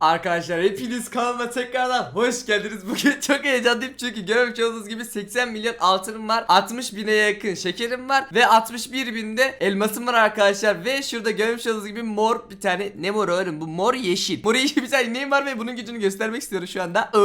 Arkadaşlar hepiniz kanalıma tekrardan hoş geldiniz. Bugün çok heyecanlıyım çünkü görmüş olduğunuz gibi 80 milyon altınım var. 60 bine yakın şekerim var. Ve 61 binde elmasım var arkadaşlar. Ve şurada görmüş olduğunuz gibi mor bir tane ne mor oğlum bu mor yeşil. Mor yeşil bir tane neyim var ve bunun gücünü göstermek istiyorum şu anda. Ee,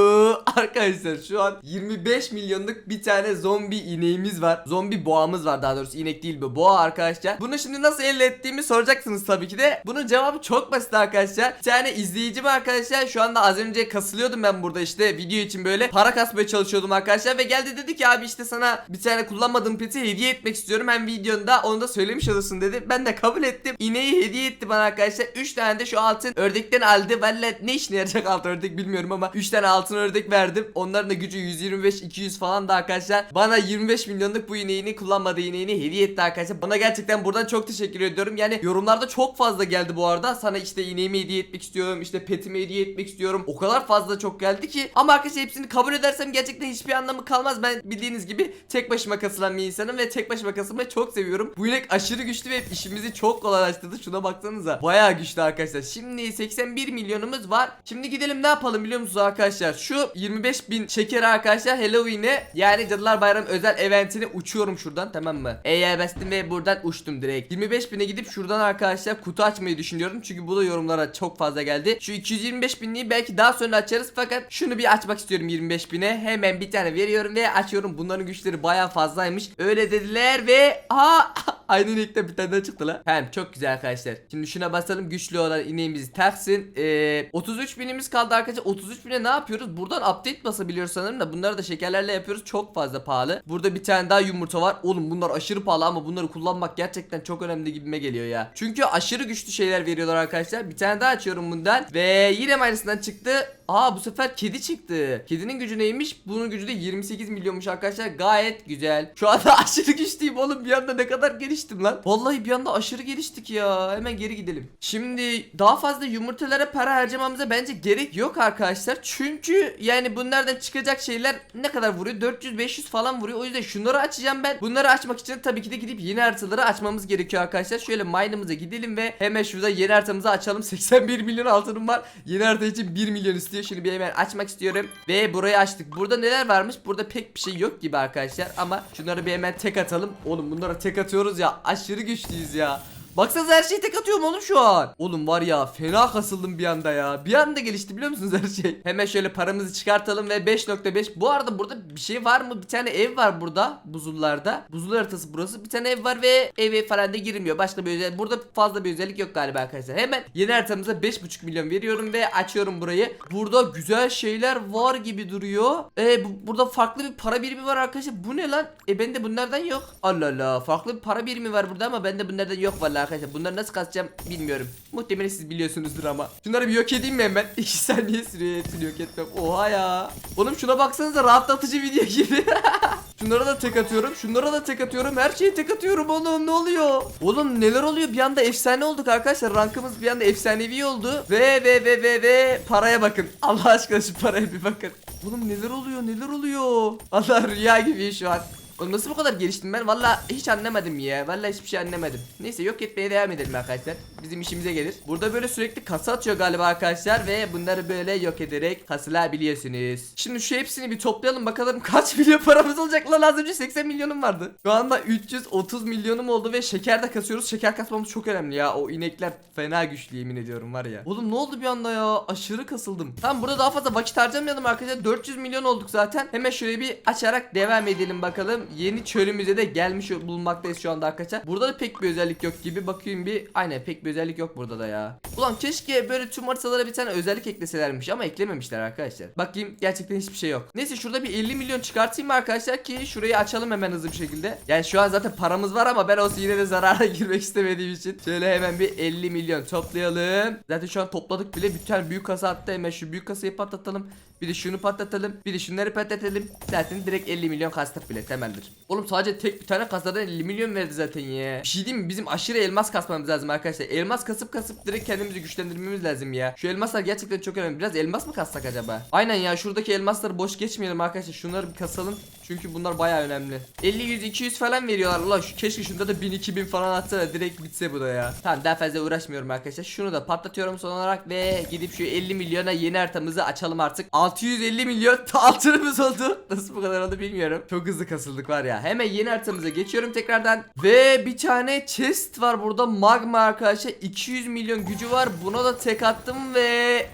arkadaşlar şu an 25 milyonluk bir tane zombi ineğimiz var. Zombi boğamız var daha doğrusu inek değil bu boğa arkadaşlar. Bunu şimdi nasıl elde ettiğimi soracaksınız tabii ki de. Bunun cevabı çok basit arkadaşlar. Bir tane izleyicim arkadaşlar şu anda az önce kasılıyordum ben burada işte video için böyle para kasmaya çalışıyordum arkadaşlar ve geldi dedi ki abi işte sana bir tane kullanmadığım peti hediye etmek istiyorum hem videonda onu da söylemiş olursun dedi. Ben de kabul ettim. İneği hediye etti bana arkadaşlar. 3 tane de şu altın ördekten aldı. Valla ne işine yarayacak altın ördek bilmiyorum ama 3 tane altın ördek verdim. Onların da gücü 125 200 falan da arkadaşlar. Bana 25 milyonluk bu ineğini kullanmadığı ineğini hediye etti arkadaşlar. Bana gerçekten buradan çok teşekkür ediyorum. Yani yorumlarda çok fazla geldi bu arada. Sana işte ineğimi hediye etmek istiyorum. işte petimi hediye etmek istiyorum. O kadar fazla çok geldi ki. Ama arkadaşlar hepsini kabul edersem gerçekten hiçbir anlamı kalmaz. Ben bildiğiniz gibi tek başıma kasılan bir insanım ve tek başıma kasılmayı çok seviyorum. Bu inek aşırı güçlü ve işimizi çok kolaylaştırdı. Şuna baksanıza. Bayağı güçlü arkadaşlar. Şimdi 81 milyonumuz var. Şimdi gidelim ne yapalım biliyor musunuz arkadaşlar? Şu 25 bin şeker arkadaşlar Halloween'e yani Cadılar Bayramı özel eventine uçuyorum şuradan tamam mı? E'ye bastım ve buradan uçtum direkt. 25 bine gidip şuradan arkadaşlar kutu açmayı düşünüyorum. Çünkü bu da yorumlara çok fazla geldi. Şu 225 binliği belki daha sonra açarız fakat şunu bir açmak istiyorum 25 bine. Hemen bir tane veriyorum ve açıyorum. Bunların güçleri bayağı fazlaymış. Öyle dediler ve aha aynı ineğikten bir tane daha çıktı lan. Hem çok güzel arkadaşlar. Şimdi şuna basalım güçlü olan ineğimizi taksın. Ee, 33 binimiz kaldı arkadaşlar. 33 bine ne yapıyoruz? Buradan update basabiliyoruz sanırım da bunları da şekerlerle yapıyoruz. Çok fazla pahalı. Burada bir tane daha yumurta var. Oğlum bunlar aşırı pahalı ama bunları kullanmak gerçekten çok önemli gibime geliyor ya. Çünkü aşırı güçlü şeyler veriyorlar arkadaşlar. Bir tane daha açıyorum bundan. Ve yine aynısından çıktı. Aa bu sefer kedi çıktı. Kedinin gücü neymiş? Bunun gücü de 28 milyonmuş arkadaşlar. Gayet güzel. Şu anda aşırı güçlüyüm oğlum. Bir anda ne kadar geliştim lan. Vallahi bir anda aşırı geliştik ya. Hemen geri gidelim. Şimdi daha fazla yumurtalara para harcamamıza bence gerek yok arkadaşlar. Çünkü yani bunlardan çıkacak şeyler ne kadar vuruyor? 400-500 falan vuruyor. O yüzden şunları açacağım ben. Bunları açmak için tabii ki de gidip yeni haritaları açmamız gerekiyor arkadaşlar. Şöyle mine'ımıza gidelim ve hemen şurada yeni haritamızı açalım. 81 milyon altınım var. Yeni harita için 1 milyon istiyor. Şimdi bir hemen açmak istiyorum. Ve burayı açtık. Burada neler varmış? Burada pek bir şey yok gibi arkadaşlar. Ama şunları bir hemen tek atalım. Oğlum bunlara tek atıyoruz ya. Aşırı güçlüyüz ya. Baksanıza her şeyi tek atıyorum oğlum şu an. Oğlum var ya fena kasıldım bir anda ya. Bir anda gelişti biliyor musunuz her şey? Hemen şöyle paramızı çıkartalım ve 5.5. Bu arada burada bir şey var mı? Bir tane ev var burada buzullarda. Buzul haritası burası. Bir tane ev var ve eve falan da girmiyor. Başka bir özellik. Burada fazla bir özellik yok galiba arkadaşlar. Hemen yeni haritamıza 5.5 milyon veriyorum ve açıyorum burayı. Burada güzel şeyler var gibi duruyor. E bu, burada farklı bir para birimi var arkadaşlar. Bu ne lan? E bende bunlardan yok. Allah Allah. Farklı bir para birimi var burada ama bende bunlardan yok vallahi arkadaşlar. Bunları nasıl kasacağım bilmiyorum. Muhtemelen siz biliyorsunuzdur ama. Şunları bir yok edeyim mi hemen? 2 saniye sürüyor hepsini yok etmem. Oha ya. Oğlum şuna baksanıza rahatlatıcı video gibi. Şunlara da tek atıyorum. Şunlara da tek atıyorum. Her şeyi tek atıyorum oğlum. Ne oluyor? Oğlum neler oluyor? Bir anda efsane olduk arkadaşlar. Rankımız bir anda efsanevi oldu. Ve ve ve ve ve paraya bakın. Allah aşkına şu paraya bir bakın. Oğlum neler oluyor? Neler oluyor? Allah rüya gibi şu an. Oğlum nasıl bu kadar geliştim ben? Valla hiç anlamadım ya. Valla hiçbir şey anlamadım. Neyse yok etmeye devam edelim arkadaşlar. Bizim işimize gelir. Burada böyle sürekli kasa atıyor galiba arkadaşlar ve bunları böyle yok ederek kasılabiliyorsunuz. Şimdi şu hepsini bir toplayalım bakalım kaç milyon paramız olacak lan az önce 80 milyonum vardı. Şu anda 330 milyonum oldu ve şeker de kasıyoruz. Şeker kasmamız çok önemli ya. O inekler fena güçlü yemin ediyorum var ya. Oğlum ne oldu bir anda ya? Aşırı kasıldım. Tamam burada daha fazla vakit harcamayalım arkadaşlar. 400 milyon olduk zaten. Hemen şöyle bir açarak devam edelim bakalım. Yeni çölümüze de gelmiş bulunmaktayız şu anda arkadaşlar. Burada da pek bir özellik yok gibi. Bakayım bir. Aynen pek bir özellik yok burada da ya. Ulan keşke böyle tüm haritalara bir tane özellik ekleselermiş ama eklememişler arkadaşlar. Bakayım gerçekten hiçbir şey yok. Neyse şurada bir 50 milyon çıkartayım mı arkadaşlar ki şurayı açalım hemen hızlı bir şekilde. Yani şu an zaten paramız var ama ben olsun yine de zarara girmek istemediğim için. Şöyle hemen bir 50 milyon toplayalım. Zaten şu an topladık bile. Bir tane büyük kasa attı hemen şu büyük kasayı patlatalım. Bir de şunu patlatalım. Bir de şunları patlatalım. Zaten direkt 50 milyon kastık bile. Tamamdır. Oğlum sadece tek bir tane kasadan 50 milyon verdi zaten ya. Bir şey diyeyim mi? Bizim aşırı elmas kasmamız lazım arkadaşlar. Elmas kasıp kasıp direkt kendimizi güçlendirmemiz lazım ya. Şu elmaslar gerçekten çok önemli. Biraz elmas mı kassak acaba? Aynen ya şuradaki elmasları boş geçmeyelim arkadaşlar. Şunları bir kasalım. Çünkü bunlar baya önemli. 50 100 200 falan veriyorlar. Ulan şu keşke şunda da 1000 2000 falan atsa da direkt bitse bu da ya. Tamam daha fazla uğraşmıyorum arkadaşlar. Şunu da patlatıyorum son olarak ve gidip şu 50 milyona yeni haritamızı açalım artık. 650 milyon altınımız oldu. Nasıl bu kadar oldu bilmiyorum. Çok hızlı kasıldık var ya. Hemen yeni haritamıza geçiyorum tekrardan. Ve bir tane chest var burada magma arkadaşlar. 200 milyon gücü var. Buna da tek attım ve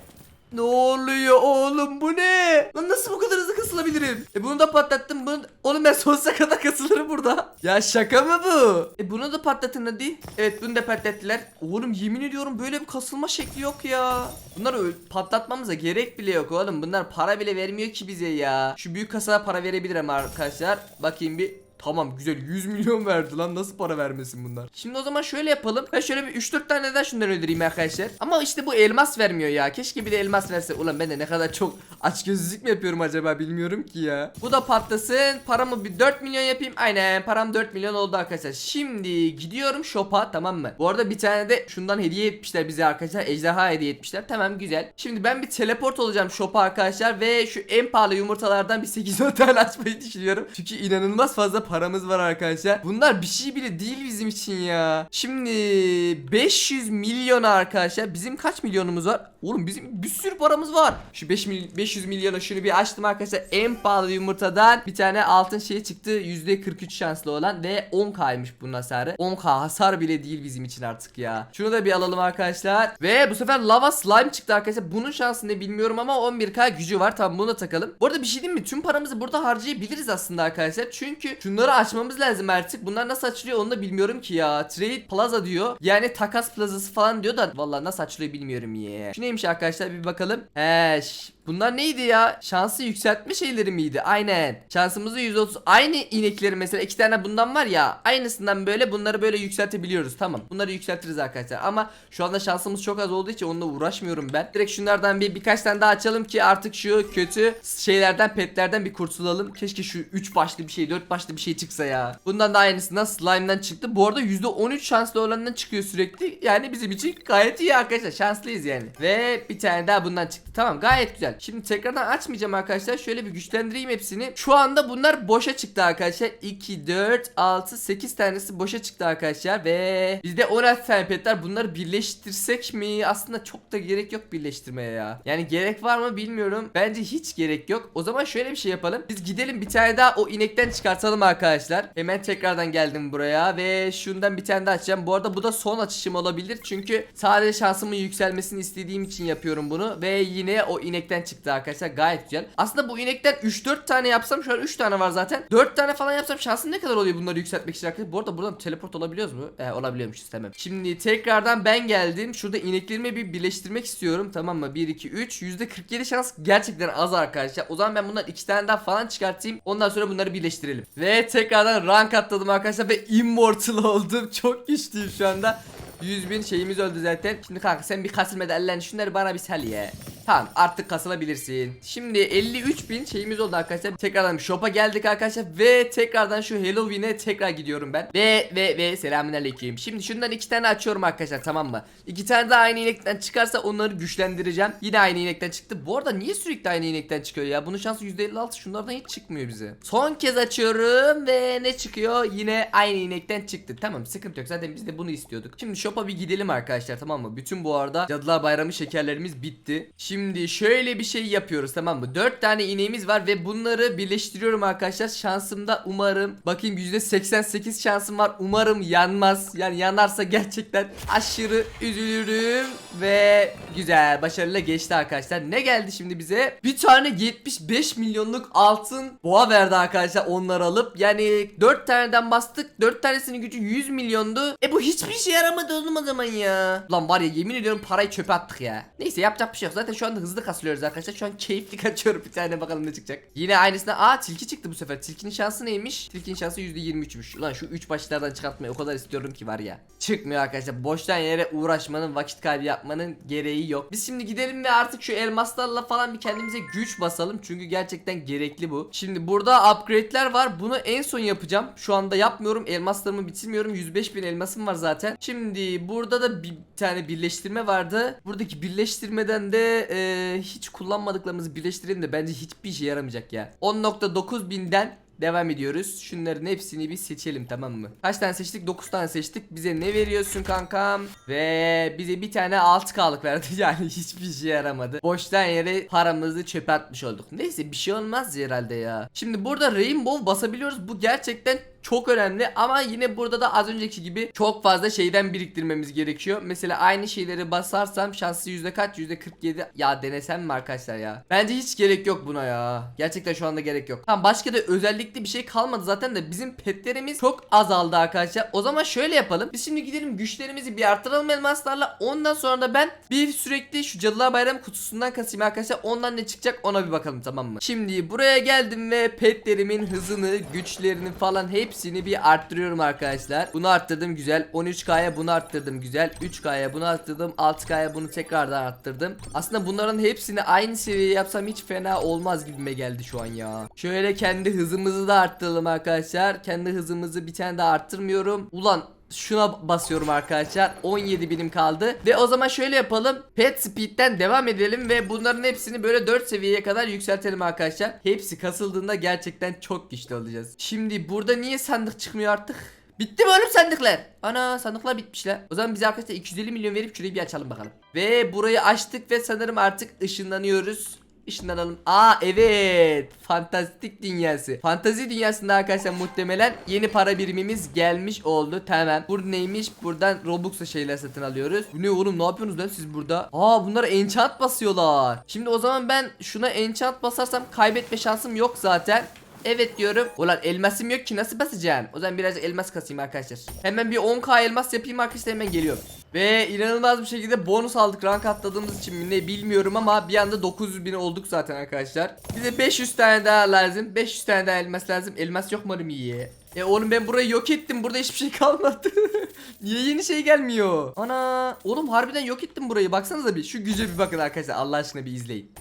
ne oluyor oğlum bu ne? Lan nasıl bu kadar hızlı kasılabilirim? E bunu da patlattım. Bunu... Oğlum ben sonsuza kadar kasılırım burada. Ya şaka mı bu? E bunu da patlatın hadi. Evet bunu da patlattılar. Oğlum yemin ediyorum böyle bir kasılma şekli yok ya. Bunları patlatmamıza gerek bile yok oğlum. Bunlar para bile vermiyor ki bize ya. Şu büyük kasaya para verebilirim arkadaşlar. Bakayım bir. Tamam güzel 100 milyon verdi lan nasıl para vermesin bunlar. Şimdi o zaman şöyle yapalım. Ben şöyle bir 3-4 tane daha şundan öldüreyim arkadaşlar. Ama işte bu elmas vermiyor ya. Keşke bir de elmas verse. Ulan ben de ne kadar çok aç gözlülük mü yapıyorum acaba bilmiyorum ki ya. Bu da patlasın. Paramı bir 4 milyon yapayım. Aynen param 4 milyon oldu arkadaşlar. Şimdi gidiyorum shop'a tamam mı? Bu arada bir tane de şundan hediye etmişler bize arkadaşlar. Ejderha hediye etmişler. Tamam güzel. Şimdi ben bir teleport olacağım shop'a arkadaşlar. Ve şu en pahalı yumurtalardan bir 8-10 tane açmayı düşünüyorum. Çünkü inanılmaz fazla paramız var arkadaşlar. Bunlar bir şey bile değil bizim için ya. Şimdi 500 milyon arkadaşlar. Bizim kaç milyonumuz var? Oğlum bizim bir sürü paramız var. Şu 5 mil 500 milyonu şunu bir açtım arkadaşlar. En pahalı yumurtadan bir tane altın şey çıktı. %43 şanslı olan ve 10k'ymış bunun hasarı. 10k hasar bile değil bizim için artık ya. Şunu da bir alalım arkadaşlar. Ve bu sefer lava slime çıktı arkadaşlar. Bunun şansı ne bilmiyorum ama 11k gücü var. Tamam bunu da takalım. Bu arada bir şey diyeyim mi? Tüm paramızı burada harcayabiliriz aslında arkadaşlar. Çünkü şunları açmamız lazım artık. Bunlar nasıl açılıyor onu da bilmiyorum ki ya. Trade Plaza diyor. Yani takas plazası falan diyor da vallahi nasıl açılıyor bilmiyorum ya. Şu neymiş arkadaşlar bir bakalım. He Bunlar neydi ya? Şansı yükseltme şeyleri miydi? Aynen. Şansımızı 130. Aynı inekleri mesela iki tane bundan var ya. Aynısından böyle bunları böyle yükseltebiliyoruz. Tamam. Bunları yükseltiriz arkadaşlar. Ama şu anda şansımız çok az olduğu için onunla uğraşmıyorum ben. Direkt şunlardan bir birkaç tane daha açalım ki artık şu kötü şeylerden petlerden bir kurtulalım. Keşke şu 3 başlı bir şey 4 başlı bir şey çıksa ya. Bundan da aynısından slime'dan çıktı. Bu arada %13 şanslı olanından çıkıyor sürekli. Yani bizim için gayet iyi arkadaşlar. Şanslıyız yani. Ve bir tane daha bundan çıktı. Tamam gayet güzel. Şimdi tekrardan açmayacağım arkadaşlar. Şöyle bir güçlendireyim hepsini. Şu anda bunlar boşa çıktı arkadaşlar. 2, 4, 6, 8 tanesi boşa çıktı arkadaşlar. Ve bizde 16 tane pet. Bunları birleştirsek mi? Aslında çok da gerek yok birleştirmeye ya. Yani gerek var mı bilmiyorum. Bence hiç gerek yok. O zaman şöyle bir şey yapalım. Biz gidelim bir tane daha o inekten çıkartalım arkadaşlar. Hemen tekrardan geldim buraya ve şundan bir tane daha açacağım. Bu arada bu da son açışım olabilir. Çünkü sadece şansımın yükselmesini istediğim için yapıyorum bunu. Ve yine o inekten çıktı arkadaşlar. Gayet güzel. Aslında bu inekten 3-4 tane yapsam şu an 3 tane var zaten. 4 tane falan yapsam şansım ne kadar oluyor bunları yükseltmek için arkadaşlar. Bu arada buradan teleport olabiliyoruz mu? Ee, olabiliyormuşuz tamam. Şimdi tekrardan ben geldim. Şurada ineklerimi bir birleştirmek istiyorum. Tamam mı? 1, 2, 3. %47 şans gerçekten az arkadaşlar. O zaman ben bundan 2 tane daha falan çıkartayım. Ondan sonra bunları birleştirelim. Ve tekrardan rank atladım arkadaşlar ve immortal oldum. Çok güçlüyüm şu anda. 100 bin şeyimiz öldü zaten. Şimdi kanka sen bir kasılmada ellerini şunları bana bir sal ya. Tamam artık kasılabilirsin. Şimdi 53 bin şeyimiz oldu arkadaşlar. Tekrardan shop'a geldik arkadaşlar. Ve tekrardan şu Halloween'e tekrar gidiyorum ben. Ve ve ve selamünaleyküm. Şimdi şundan iki tane açıyorum arkadaşlar tamam mı? İki tane daha aynı inekten çıkarsa onları güçlendireceğim. Yine aynı inekten çıktı. Bu arada niye sürekli aynı inekten çıkıyor ya? Bunun şansı %56 şunlardan hiç çıkmıyor bize. Son kez açıyorum ve ne çıkıyor? Yine aynı inekten çıktı. Tamam sıkıntı yok. Zaten biz de bunu istiyorduk. Şimdi shop'a bir gidelim arkadaşlar tamam mı? Bütün bu arada Cadılar Bayramı şekerlerimiz bitti. Şimdi şöyle bir şey yapıyoruz tamam mı? 4 tane ineğimiz var ve bunları birleştiriyorum arkadaşlar. Şansımda umarım bakayım %88 şansım var. Umarım yanmaz. Yani yanarsa gerçekten aşırı üzülürüm ve güzel başarıyla geçti arkadaşlar. Ne geldi şimdi bize? Bir tane 75 milyonluk altın boğa verdi arkadaşlar onları alıp. Yani 4 taneden bastık. 4 tanesinin gücü 100 milyondu. E bu hiçbir şey yaramadı oğlum o zaman ya. Lan var ya yemin ediyorum parayı çöpe attık ya. Neyse yapacak bir şey yok. Zaten şu anda hızlı kasılıyoruz arkadaşlar. Şu an keyifli kaçıyorum bir tane bakalım ne çıkacak. Yine aynısına aa tilki çıktı bu sefer. Tilkinin şansı neymiş? Tilkinin şansı %23'müş. Ulan şu 3 başlardan çıkartmayı o kadar istiyorum ki var ya. Çıkmıyor arkadaşlar. Boştan yere uğraşmanın, vakit kaybı yapmanın gereği yok. Biz şimdi gidelim ve artık şu elmaslarla falan bir kendimize güç basalım. Çünkü gerçekten gerekli bu. Şimdi burada upgrade'ler var. Bunu en son yapacağım. Şu anda yapmıyorum. Elmaslarımı bitirmiyorum. 105 bin elmasım var zaten. Şimdi burada da bir tane birleştirme vardı. Buradaki birleştirmeden de e, hiç kullanmadıklarımızı birleştirelim de bence hiçbir işe yaramayacak ya. 10.9 binden Devam ediyoruz. Şunların hepsini bir seçelim tamam mı? Kaç tane seçtik? 9 tane seçtik. Bize ne veriyorsun kankam? Ve bize bir tane 6K'lık verdi. Yani hiçbir şey yaramadı. Boştan yere paramızı çöpe atmış olduk. Neyse bir şey olmaz herhalde ya. Şimdi burada Rainbow basabiliyoruz. Bu gerçekten çok önemli ama yine burada da az önceki gibi çok fazla şeyden biriktirmemiz gerekiyor. Mesela aynı şeyleri basarsam şansı yüzde kaç? Yüzde 47. Ya denesem mi arkadaşlar ya? Bence hiç gerek yok buna ya. Gerçekten şu anda gerek yok. Tamam başka da özellikli bir şey kalmadı zaten de bizim petlerimiz çok azaldı arkadaşlar. O zaman şöyle yapalım. Biz şimdi gidelim güçlerimizi bir arttıralım elmaslarla. Ondan sonra da ben bir sürekli şu Cadılar Bayramı kutusundan kasayım arkadaşlar. Ondan ne çıkacak ona bir bakalım tamam mı? Şimdi buraya geldim ve petlerimin hızını, güçlerini falan hepsini bir arttırıyorum arkadaşlar. Bunu arttırdım güzel. 13K'ya bunu arttırdım güzel. 3K'ya bunu arttırdım. 6K'ya bunu tekrardan arttırdım. Aslında bunların hepsini aynı seviyeye yapsam hiç fena olmaz gibime geldi şu an ya. Şöyle kendi hızımızı da arttıralım arkadaşlar. Kendi hızımızı bir tane daha arttırmıyorum. Ulan şuna basıyorum arkadaşlar 17 binim kaldı ve o zaman şöyle yapalım pet speed'den devam edelim ve bunların hepsini böyle 4 seviyeye kadar yükseltelim arkadaşlar hepsi kasıldığında gerçekten çok güçlü olacağız şimdi burada niye sandık çıkmıyor artık Bitti mi oğlum sandıklar? Ana sandıklar bitmişler. O zaman biz arkadaşlar 250 milyon verip şurayı bir açalım bakalım. Ve burayı açtık ve sanırım artık ışınlanıyoruz. Işınlanalım. Aa evet. Fantastik dünyası. Fantazi dünyasında arkadaşlar muhtemelen yeni para birimimiz gelmiş oldu. Tamam. Bu neymiş? Buradan Robux'la şeyler satın alıyoruz. Ne oğlum? Ne yapıyorsunuz lan siz burada? Aa bunlar enchant basıyorlar. Şimdi o zaman ben şuna enchant basarsam kaybetme şansım yok zaten. Evet diyorum. Ulan elmasım yok ki nasıl basacağım? O zaman biraz elmas kasayım arkadaşlar. Hemen bir 10k elmas yapayım arkadaşlar hemen geliyorum. Ve inanılmaz bir şekilde bonus aldık rank atladığımız için ne bilmiyorum ama bir anda 900 bin olduk zaten arkadaşlar. Bize 500 tane daha lazım. 500 tane daha elmas lazım. Elmas yok mu iyi? E oğlum ben burayı yok ettim. Burada hiçbir şey kalmadı. Niye yeni şey gelmiyor? Ana oğlum harbiden yok ettim burayı. Baksanıza bir şu güce bir bakın arkadaşlar. Allah aşkına bir izleyin.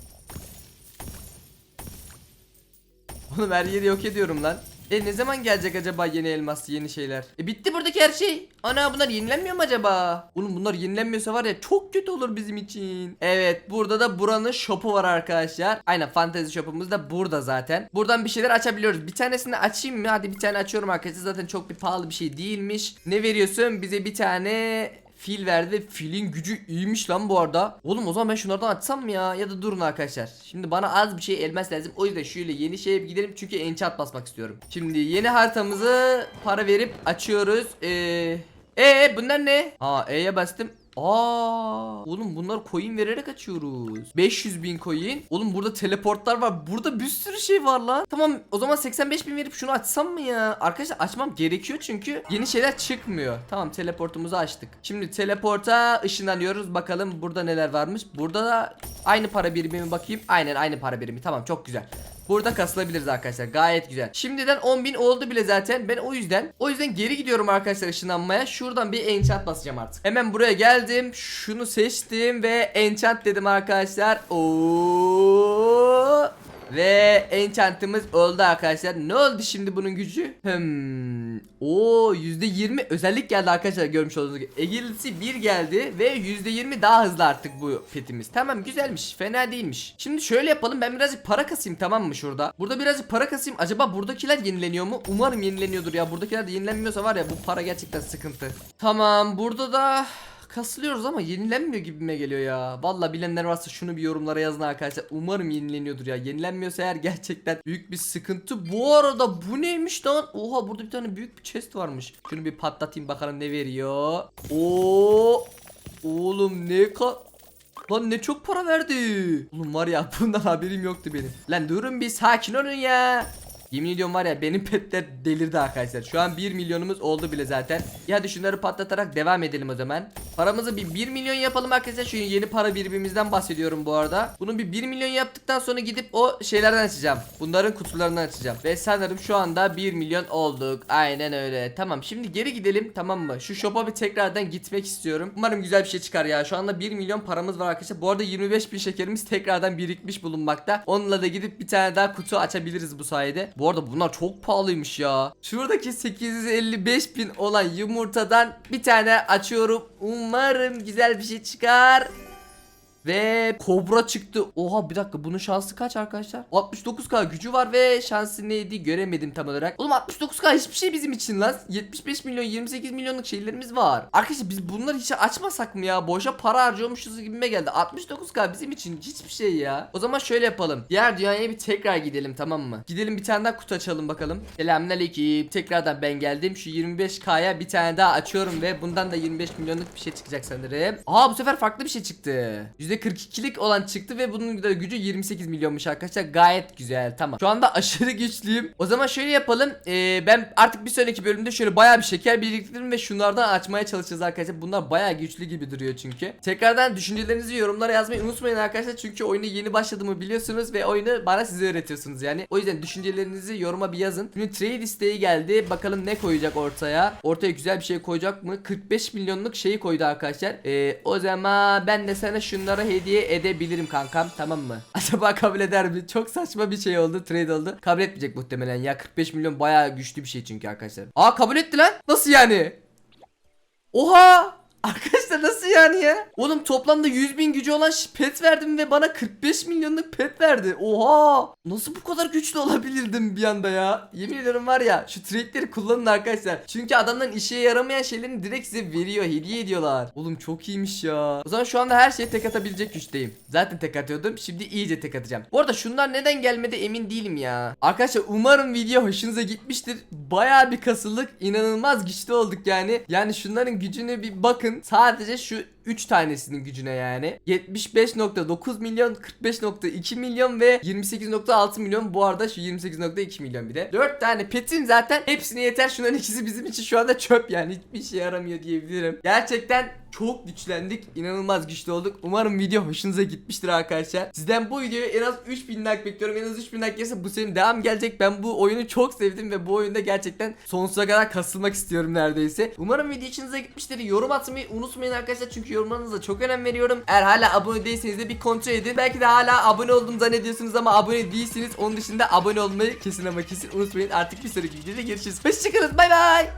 Oğlum her yeri yok ediyorum lan. E ne zaman gelecek acaba yeni elmas, yeni şeyler? E bitti buradaki her şey. Ana bunlar yenilenmiyor mu acaba? Oğlum bunlar yenilenmiyorsa var ya çok kötü olur bizim için. Evet burada da buranın shop'u var arkadaşlar. Aynen fantezi shop'umuz da burada zaten. Buradan bir şeyler açabiliyoruz. Bir tanesini açayım mı? Hadi bir tane açıyorum arkadaşlar. Zaten çok bir pahalı bir şey değilmiş. Ne veriyorsun? Bize bir tane Fil verdi ve filin gücü iyiymiş lan bu arada. Oğlum o zaman ben şunlardan açsam mı ya? Ya da durun arkadaşlar. Şimdi bana az bir şey elmas lazım. O yüzden şöyle yeni şeye gidelim çünkü enchant basmak istiyorum. Şimdi yeni haritamızı para verip açıyoruz. Eee... Ee bunlar ne? Aa E'ye bastım. Aa, oğlum bunlar coin vererek açıyoruz. 500 bin coin. Oğlum burada teleportlar var. Burada bir sürü şey var lan. Tamam o zaman 85 bin verip şunu açsam mı ya? Arkadaşlar açmam gerekiyor çünkü yeni şeyler çıkmıyor. Tamam teleportumuzu açtık. Şimdi teleporta ışınlanıyoruz. Bakalım burada neler varmış. Burada da aynı para birimi mi bakayım? Aynen aynı para birimi. Tamam çok güzel. Burada kasılabiliriz arkadaşlar. Gayet güzel. Şimdiden 10.000 oldu bile zaten. Ben o yüzden o yüzden geri gidiyorum arkadaşlar ışınlanmaya. Şuradan bir enchant basacağım artık. Hemen buraya geldim. Şunu seçtim ve enchant dedim arkadaşlar. Oo. Ve enchantımız oldu arkadaşlar. Ne oldu şimdi bunun gücü? Hmm. Oo %20 özellik geldi arkadaşlar görmüş olduğunuz gibi. Egilisi 1 geldi ve %20 daha hızlı artık bu petimiz. Tamam güzelmiş. Fena değilmiş. Şimdi şöyle yapalım. Ben birazcık para kasayım tamam mı şurada? Burada birazcık para kasayım. Acaba buradakiler yenileniyor mu? Umarım yenileniyordur ya. Buradakiler de yenilenmiyorsa var ya bu para gerçekten sıkıntı. Tamam burada da kasılıyoruz ama yenilenmiyor gibime geliyor ya. Valla bilenler varsa şunu bir yorumlara yazın arkadaşlar. Umarım yenileniyordur ya. Yenilenmiyorsa eğer gerçekten büyük bir sıkıntı. Bu arada bu neymiş lan? Oha burada bir tane büyük bir chest varmış. Şunu bir patlatayım bakalım ne veriyor. Oo! Oğlum ne ka... Lan ne çok para verdi. Oğlum var ya bundan haberim yoktu benim. Lan durun bir sakin olun ya. Yemin ediyorum var ya benim petler delirdi arkadaşlar. Şu an 1 milyonumuz oldu bile zaten. Ya hadi şunları patlatarak devam edelim o zaman. Paramızı bir 1 milyon yapalım arkadaşlar. Şu yeni para birimimizden bahsediyorum bu arada. Bunu bir 1 milyon yaptıktan sonra gidip o şeylerden açacağım. Bunların kutularından açacağım. Ve sanırım şu anda 1 milyon olduk. Aynen öyle. Tamam şimdi geri gidelim tamam mı? Şu shop'a bir tekrardan gitmek istiyorum. Umarım güzel bir şey çıkar ya. Şu anda 1 milyon paramız var arkadaşlar. Bu arada 25 bin şekerimiz tekrardan birikmiş bulunmakta. Onunla da gidip bir tane daha kutu açabiliriz bu sayede. Bu arada bunlar çok pahalıymış ya. Şuradaki 855 bin olan yumurtadan bir tane açıyorum. Umarım güzel bir şey çıkar. Ve kobra çıktı. Oha bir dakika bunun şansı kaç arkadaşlar? 69k gücü var ve şansı neydi göremedim tam olarak. Oğlum 69k hiçbir şey bizim için lan. 75 milyon 28 milyonluk şeylerimiz var. Arkadaşlar biz bunları hiç açmasak mı ya? Boşa para harcıyormuşuz gibime geldi. 69k bizim için hiçbir şey ya. O zaman şöyle yapalım. Diğer dünyaya bir tekrar gidelim tamam mı? Gidelim bir tane daha kutu açalım bakalım. Selamünaleyküm. Tekrardan ben geldim. Şu 25k'ya bir tane daha açıyorum ve bundan da 25 milyonluk bir şey çıkacak sanırım. Aa bu sefer farklı bir şey çıktı. %42'lik olan çıktı ve bunun da gücü 28 milyonmuş arkadaşlar. Gayet güzel. Tamam. Şu anda aşırı güçlüyüm. O zaman şöyle yapalım. Ee, ben artık bir sonraki bölümde şöyle bayağı bir şeker biriktirdim ve şunlardan açmaya çalışacağız arkadaşlar. Bunlar bayağı güçlü gibi duruyor çünkü. Tekrardan düşüncelerinizi yorumlara yazmayı unutmayın arkadaşlar. Çünkü oyunu yeni başladığımı biliyorsunuz ve oyunu bana size öğretiyorsunuz yani. O yüzden düşüncelerinizi yoruma bir yazın. Şimdi trade isteği geldi. Bakalım ne koyacak ortaya. Ortaya güzel bir şey koyacak mı? 45 milyonluk şeyi koydu arkadaşlar. Ee, o zaman ben de sana şunları hediye edebilirim kankam. Tamam mı? Acaba kabul eder mi? Çok saçma bir şey oldu. Trade oldu. Kabul etmeyecek muhtemelen ya. 45 milyon bayağı güçlü bir şey çünkü arkadaşlar. Aa kabul etti lan. Nasıl yani? Oha! Arkadaşlar nasıl yani ya? Oğlum toplamda 100 bin gücü olan pet verdim ve bana 45 milyonluk pet verdi. Oha! Nasıl bu kadar güçlü olabilirdim bir anda ya? Yemin ediyorum var ya şu trade'leri kullanın arkadaşlar. Çünkü adamların işe yaramayan şeylerini direkt size veriyor, hediye ediyorlar. Oğlum çok iyiymiş ya. O zaman şu anda her şeye tek atabilecek güçteyim. Zaten tek atıyordum. Şimdi iyice tek atacağım. Bu arada şunlar neden gelmedi emin değilim ya. Arkadaşlar umarım video hoşunuza gitmiştir. Bayağı bir kasıldık. İnanılmaz güçlü olduk yani. Yani şunların gücüne bir bakın. Sadece şu 3 tanesinin gücüne yani. 75.9 milyon, 45.2 milyon ve 28.6 milyon. Bu arada şu 28.2 milyon bir de. 4 tane petin zaten hepsine yeter. Şunların ikisi bizim için şu anda çöp yani. Hiçbir işe yaramıyor diyebilirim. Gerçekten çok güçlendik. İnanılmaz güçlü olduk. Umarım video hoşunuza gitmiştir arkadaşlar. Sizden bu videoya en az 3000 like bekliyorum. En az 3000 like gelirse bu senin devam gelecek. Ben bu oyunu çok sevdim ve bu oyunda gerçekten sonsuza kadar kasılmak istiyorum neredeyse. Umarım video içinize gitmiştir. Yorum atmayı unutmayın arkadaşlar. Çünkü yorumlarınıza çok önem veriyorum. Eğer hala abone değilseniz de bir kontrol edin. Belki de hala abone oldum zannediyorsunuz ama abone değilsiniz. Onun dışında abone olmayı kesin ama kesin unutmayın. Artık bir sonraki videoda görüşürüz. Hoşçakalın. Bay bay.